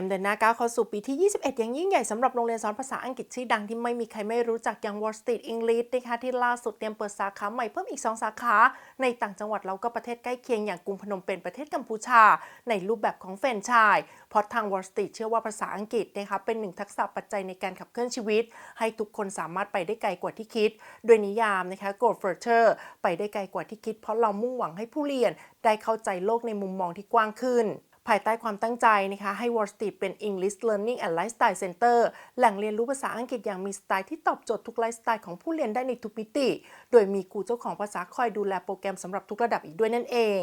ียมเดินหน้าก้าวเข้าสู่ปีที่ 21 อย่างยิ่งใหญ่สำหรับโรงเรียนสอนภาษาอังกฤษชื่อดังที่ไม่มีใครไม่รู้จักอย่าง Wall Street English นะคะที่ล่าสุดเตรียมเปิดสาขาใหม่เพิ่มอีก 2 สาขา ในต่างจังหวัดแล้วก็ประเทศใกล้เคียงอย่างกรุงพนมเปญประเทศกัมพูชา ในรูปแบบของแฟรนไชส์เพราะทาง Wall Street เชื่อว่าภาษาอังกฤษนะคะเป็นหนึ่งทักษะปัจจัยในการขับเคลื่อนชีวิต ให้ทุกคนสามารถไปได้ไกลกว่าที่คิด โดยนิยามนะคะ Go Further ไปได้ไกลกว่าที่คิด เพราะเรามุ่งหวังให้ผู้เรียนได้เข้าใจโลกในมุมมองที่กว้างขึ้น ภายใต้ความตั้งใจนะคะให้ Wall Street เป็น English Learning and Lifestyle Center แหล่งเรียนรู้ภาษาอังกฤษอย่างมีสไตล์ที่ตอบโจทย์ทุกไลฟ์สไตล์ของผู้เรียนได้ในทุกมิติ โดยมีครูเจ้าของภาษาคอยดูแลโปรแกรมสำหรับทุกระดับอีกด้วยนั่นเอง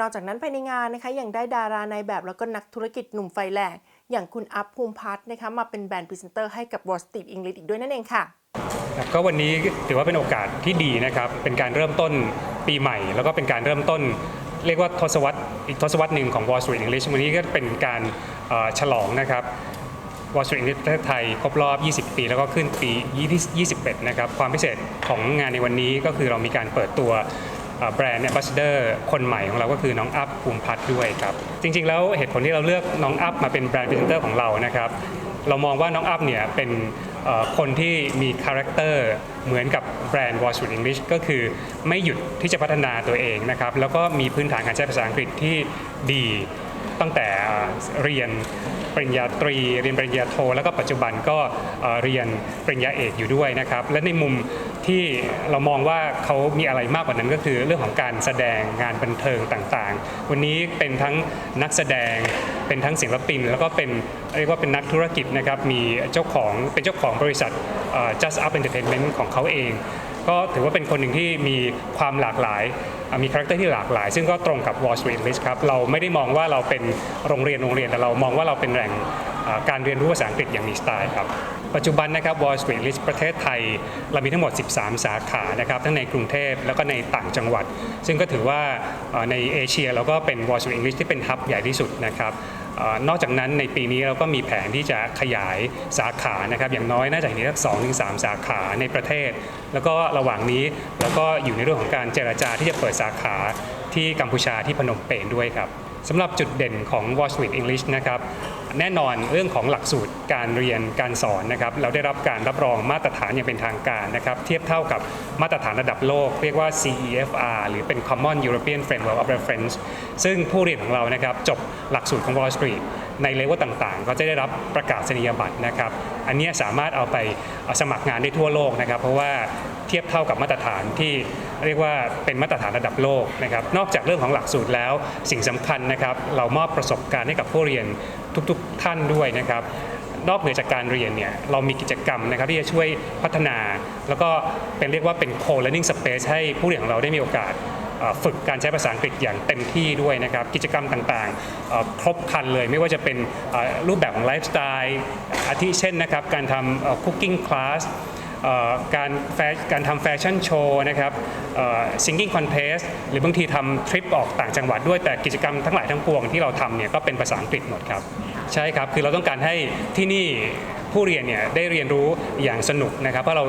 นอกจากนั้นภายในงานนะคะยังได้ดาราในแบบแล้วก็นักธุรกิจหนุ่มไฟแรงอย่างคุณอัพภูมิพัฒน์นะคะมาเป็นแบรนด์พรีเซนเตอร์ให้กับ Wall Street English อีกด้วยนั่นเองค่ะก็วันนี้ถือว่าเป็นโอกาสที่ดีนะครับ เป็นการเริ่มต้นปีใหม่ แล้วก็เป็นการเริ่มต้น เรียกว่าทศวรรษอีกทศวรรษหนึ่งของ Wall Street English วันนี้ก็เป็นการฉลองนะครับ Wall Street English ประเทศไทยครบรอบ 20 ปี แล้วก็ขึ้นปี 21 นะครับ ความพิเศษของงานในวันนี้ก็คือเรามีการเปิดตัวแบรนด์ a m b a s s a d o r คนใหม่ของเราก็คือน้องอัพภูมิพัฒน์ด้วยครับ จริง ๆ แล้วเหตุผลที่เราเลือกน้องอัพมาเป็นแบรนด์พรีเซนเตอร์ของเรานะครับ เรามองว่าน้องอัพเนี่ยเป็น คนที่มีคาแรคเตอร์เหมือนกับแบรนด์ Wall Street English ก็คือไม่หยุดที่จะพัฒนาตัวเองนะครับแล้วก็มีพื้นฐานการใช้ภาษาอังกฤษที่ดีตั้งแต่เรียนปริญญาตรี เรียนปริญญาโท แล้วก็ปัจจุบันก็เรียนปริญญาเอกอยู่ด้วยนะครับและในมุม ที่เรามองว่าเขามีอะไรมากกว่านั้นก็คือเรื่องของการแสดงงานบันเทิงต่างๆ วันนี้เป็นทั้งนักแสดงเป็นทั้งศิลปิน แล้วก็เป็นเรียกว่าเป็นนักธุรกิจนะครับมีเจ้าของเป็นเจ้าของบริษัท Just Up Entertainment ของเขาเอง ก็ถือว่าเป็นคนหนึ่งที่มีความหลากหลายมีคาแรคเตอร์ที่หลากหลาย ซึ่งก็ตรงกับ Wall Street English ครับเราไม่ได้มองว่าเราเป็นโรงเรียนโรงเรียนแต่เรามองว่าเราเป็นแหล่ง การเรียนรู้ภาษาอังกฤษอย่างมีสไตล์ครับ ปัจจุบันนะครับ Wall Street English ประเทศไทย เรามีทั้งหมด 13 สาขานะครับทั้งในกรุงเทพแล้วก็ในต่างจังหวัด ซึ่งก็ถือว่าในเอเชียเราก็เป็น Wall Street English ที่เป็นฮับใหญ่ที่สุดนะครับนอกจากนั้นในปีนี้เราก็มีแผนที่จะขยายสาขานะครับอย่างน้อยน่าจะมีสักสองถึงสามสาขาในประเทศ แล้วก็ระหว่างนี้แล้วก็อยู่ในเรื่องของการเจรจาที่จะเปิดสาขาที่กัมพูชาที่พนมเปญด้วยครับ สำหรับจุดเด่นของ Wall Street English นะครับแน่นอนเรื่องของหลักสูตรการเรียนการสอนนะครับเราได้รับการรับรองมาตรฐานอย่างเป็นทางการนะครับเทียบเท่ากับมาตรฐานระดับโลก เรียกว่า CEFR หรือเป็น Common European Framework of Reference ซึ่งผู้เรียนของเรานะครับจบหลักสูตรของ Wall Street ในเลเวลต่างๆ ก็จะได้รับประกาศนียบัตรนะครับ อันนี้สามารถเอาไปสมัครงานได้ทั่วโลกนะครับ เพราะว่าเทียบเท่ากับมาตรฐานที่เรียกว่าเป็นมาตรฐานระดับโลกนะครับ นอกจากเรื่องของหลักสูตรแล้วสิ่งสำคัญนะครับ เรามอบประสบการณ์ให้กับผู้เรียนทุกๆท่านด้วยนะครับนอกเหนือจากการเรียนเนี่ยเรามีกิจกรรมนะครับที่จะช่วยพัฒนา แล้วก็เป็นเรียกว่าเป็น co-learning space ให้ผู้เรียนของเราได้มีโอกาส ฝึกการใช้ภาษาอังกฤษอย่างเต็มที่ด้วยนะครับ กิจกรรมต่างๆ ครบครันเลยไม่ว่าจะเป็นรูปแบบของไลฟ์สไตล์อาทิเช่นนะครับ การทำคุกกิ้งคลาสการการทำแฟชั่นโชว์นะครับซิงกิ้งคอนเทสหรือบางทีทำทริปออกต่างจังหวัดด้วยแต่กิจกรรมทั้งหลายทั้งปวงที่เราทำเนี่ยก็เป็นภาษาอังกฤษหมดครับ ใช่ครับ คือเราต้องการให้ที่นี่ ผู้เรียนเนี่ยได้เรียนรู้อย่างสนุกนะครับเพราะเรา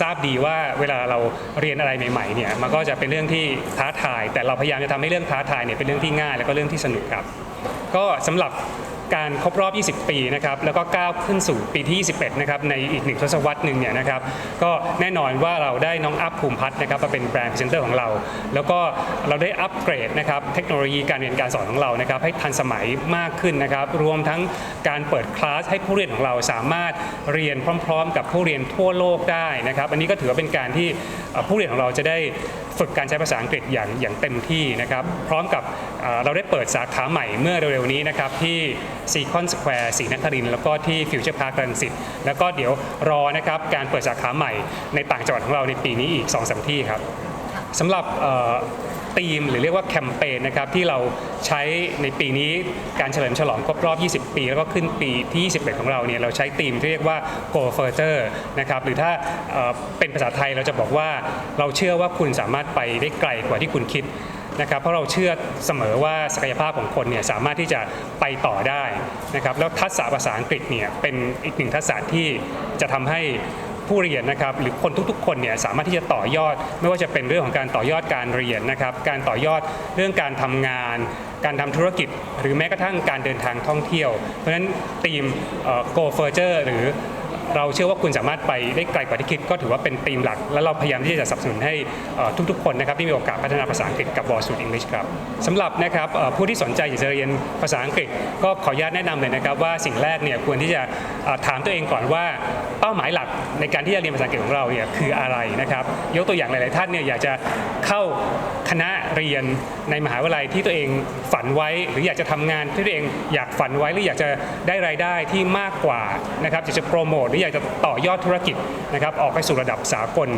ทราบดีว่าเวลาเราเรียนอะไรใหม่ๆเนี่ยมันก็จะเป็นเรื่องที่ท้าทาย แต่เราพยายามจะทำให้เรื่องท้าทายเนี่ยเป็นเรื่องที่ง่าย แล้วก็เรื่องที่สนุกครับ ก็สำหรับ การครบรอบ 20 ปีนะครับแล้วก็ก้าวขึ้นสู่ปีที่ 21 นะครับในอีกหนึ่งทศวรรษหนึ่งเนี่ยนะครับก็แน่นอนว่าเราได้น้องอัพภูมิพัฒน์นะครับมาเป็นแบรนด์พรีเซนเตอร์ของเรา แล้วก็เราได้อัปเกรดนะครับเทคโนโลยีการเรียนการสอนของเรานะครับให้ทันสมัยมากขึ้นนะครับรวมทั้งการเปิดคลาสให้ผู้เรียนของเราสามารถเรียนพร้อม ๆ กับผู้เรียนทั่วโลกได้นะครับอันนี้ก็ถือว่าเป็นการที่ ผู้เรียนของเราจะได้ฝึกการใช้ภาษาอังกฤษอย่างอย่างเต็มที่นะครับพร้อมกับเราได้เปิดสาขาใหม่เมื่อเร็วๆนี้นะครับที่ซีคอนสแควร์ศรีนครินแล้วก็ที่ฟิวเจอร์พาร์ครังสิตแล้วก็เดี๋ยวรอนะครับการเปิดสาขาใหม่ในต่างจังหวัดของเราในปีนี้อีก2อสที่ครับสำหรับ ธีม หรือเรียกว่าแคมเปญนะครับที่เราใช้ในปีนี้การเฉลิมฉลองครบรอบ 20 ปี แล้วก็ขึ้นปีที่ 21 ของเราเนี่ยเราใช้ธีมที่เรียกว่า go further นะครับหรือถ้าเเป็นภาษาไทยเราจะบอกว่าเราเชื่อว่าคุณสามารถไปได้ไกลกว่าที่คุณคิดนะครับเพราะเราเชื่อเสมอว่าศักยภาพของคนเนี่ยสามารถที่จะไปต่อได้นะครับแล้วทักษะภาษาอังกฤษเนี่ยเป็นอีกหนึ่งทักษะที่จะทำให้ ผู้เรียนนะครับหรือคนทุกๆ คนเนี่ยสามารถที่จะต่อยอด ไม่ว่าจะเป็นเรื่องของการต่อยอดการเรียนนะครับการต่อยอดเรื่องการทำงาน การทำธุรกิจ หรือแม้กระทั่งการเดินทางท่องเที่ยว เพราะฉะนั้นทีม Go Further หรือเราเชื่อว่าคุณสามารถไปได้ไกลกว่าที่คิดก็ถือว่าเป็นธีมหลัก และเราพยายามที่จะสนับสนุนให้ทุกๆ คนนะครับที่มีโอกาสพัฒนาภาษาอังกฤษกับ Wall Street English ครับสำหรับนะครับผู้ที่สนใจอยากจะเรียนภาษาอังกฤษ ก็ขออนุญาตแนะนำเลยนะครับว่าสิ่งแรกเนี่ยควรที่จะถามตัวเองก่อนว่า เป้าหมายหลักในการที่จะเรียนภาษาอังกฤษของเราเนี่ยคืออะไรนะครับ ยกตัวอย่างหลาย ๆ ท่านเนี่ยอยากจะเข้าคณะเรียนในมหาวิทยาลัยที่ตัวเองฝันไว้ หรืออยากจะทำงานที่ตัวเองอยากฝันไว้หรืออยากจะได้รายได้ที่มากกว่านะครับอยากจะโปรโมทหรืออยากจะต่อยอดธุรกิจนะครับออกไปสู่ระดับสากล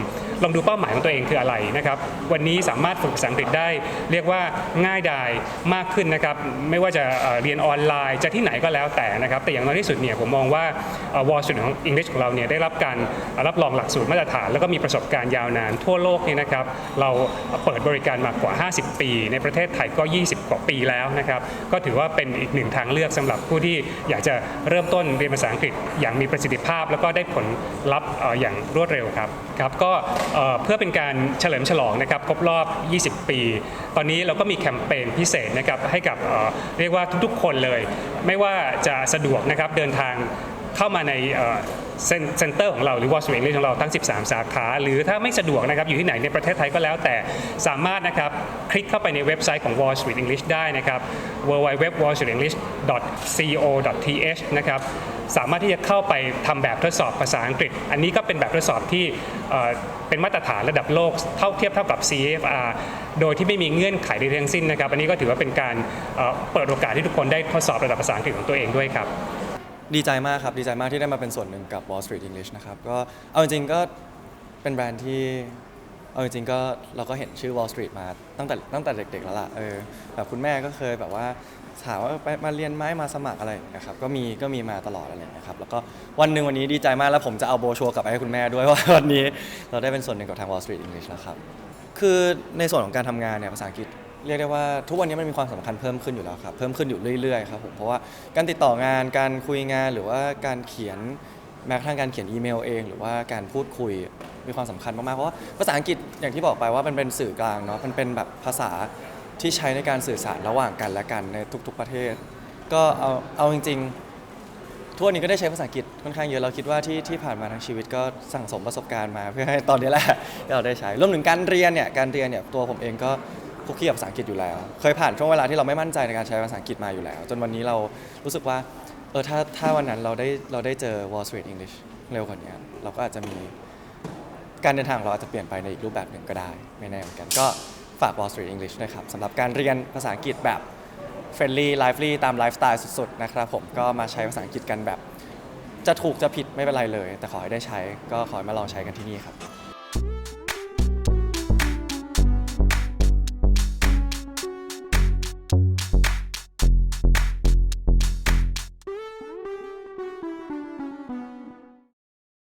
ลองดูเป้าหมายของตัวเองคืออะไรนะครับ วันนี้สามารถฝึกภาษาอังกฤษได้ เรียกว่าง่ายดายมากขึ้นนะครับ ไม่ว่าจะเรียนออนไลน์จะที่ไหนก็แล้วแต่นะครับ แต่อย่างน้อยที่สุดเนี่ยผมมองว่าวอลสุดของ English ของเราเนี่ยได้รับการรับรองหลักสูตรมาตรฐาน แล้วก็มีประสบการณ์ยาวนานทั่วโลกเนี่ยนะครับเราเปิดบริการมากว่า 50 ปี ในประเทศไทยก็ 20 กว่าปีแล้วนะครับก็ถือว่าเป็นอีกหนึ่งทางเลือกสำหรับผู้ที่อยากจะเริ่มต้นเรียนภาษาอังกฤษอย่างมีประสิทธิภาพ แล้วก็ได้ผลลัพธ์อย่างรวดเร็วครับครับก็เพื่อเป็นการเฉลิมฉลองนะครับครบรอบ 20 ปี ตอนนี้เราก็มีแคมเปญพิเศษนะครับให้กับเรียกว่าทุกๆ คนเลย ไม่ว่าจะสะดวกนะครับเดินทาง เข้ามาในเซ็นเตอร์ของเราหรือ Wall Street English ของเราทั้ง 13 สาขา หรือถ้าไม่สะดวกนะครับอยู่ที่ไหนในประเทศไทยก็แล้วแต่สามารถนะครับคลิกเข้าไปในเว็บไซต์ของ Wall Street English ได้นะครับ www.wallstreetenglish.co.th นะครับสามารถที่จะเข้าไปทำแบบทดสอบภาษาอังกฤษ อันนี้ก็เป็นแบบทดสอบที่เป็นมาตรฐานระดับโลกเท่าเทียบเท่ากับ CFR โดยที่ไม่มีเงื่อนไขใดทั้งสิ้นนะครับ อันนี้ก็ถือว่าเป็นการเปิดโอกาสที่ทุกคนได้ทดสอบระดับภาษาอังกฤษของตัวเองด้วยครับ ดีใจมากครับ ดีใจมากที่ได้มาเป็นส่วนหนึ่งกับ Wall Street English นะครับ ก็เอาจริงๆก็เป็นแบรนด์ที่ เอาจริงๆก็เราก็เห็นชื่อ Wall Street มาตั้งแต่ตั้งแต่เด็กๆแล้วล่ะเออแบบคุณแม่ก็เคยแบบว่าถามว่าไปมาเรียนไหมมาสมัครอะไรอย่างเงี้ยครับก็มีก็มีมาตลอดอะไรอย่างเงี้ยครับแล้วก็วันหนึ่งวันนี้ดีใจมากแล้วผมจะเอาโบชัวร์กลับไปให้คุณแม่ด้วยว่าวันนี้เราได้เป็นส่วนหนึ่งกับทาง Wall Street English แล้วครับคือในส่วนของการทำงานเนี่ยภาษาอังกฤษ เรียกได้ว่าทุกวันนี้มันมีความสำคัญเพิ่มขึ้นอยู่แล้วครับเพิ่มขึ้นอยู่เรื่อยๆครับผมเพราะว่าการติดต่องานการคุยงานหรือว่าการเขียนแม้กระทั่งการเขียนอีเมลเอง หรือว่าการพูดคุยมีความสำคัญมากๆเพราะว่าภาษาอังกฤษอย่างที่บอกไปว่ามันเป็นสื่อกลางเนาะมันเป็นแบบภาษาที่ใช้ในการสื่อสารระหว่างกันและกันในทุก ๆประเทศ ก็เอาเอาจริงๆทุกวันนี้ก็ได้ใช้ภาษาอังกฤษค่อนข้างเยอะเราคิดว่าที่ที่ผ่านมาทั้งชีวิตก็สั่งสมประสบการณ์มาเพื่อให้ตอนนี้แหละที่เราได้ใช้รวมถึงการเรียนเนี่ยการเรียนเนี่ยตัวผมเองก็ คุกคีกับภาษาอังกฤษอยู่แล้ว เคยผ่านช่วงเวลาที่เราไม่มั่นใจในการใช้ภาษาอังกฤษมาอยู่แล้ว จนวันนี้เรารู้สึกว่าเออถ้าถ้าวันนั้นเราได้เราได้เจอ Wall Street English เร็วกว่านี้เราก็อาจจะมีการเดินทางเราอาจจะเปลี่ยนไปในอีกรูปแบบหนึ่งก็ได้ ไม่แน่เหมือนกัน ก็ฝาก Wall Street English ด้วยครับสำหรับการเรียนภาษาอังกฤษแบบเฟรนลี่ไลฟ์ลี่ตามไลฟ์สไตล์สุดๆนะครับผมก็มาใช้ภาษาอังกฤษกันแบบ จะถูกจะผิดไม่เป็นไรเลย แต่ขอให้ได้ใช้ก็ขอให้มาลองใช้กันที่นี่ครับ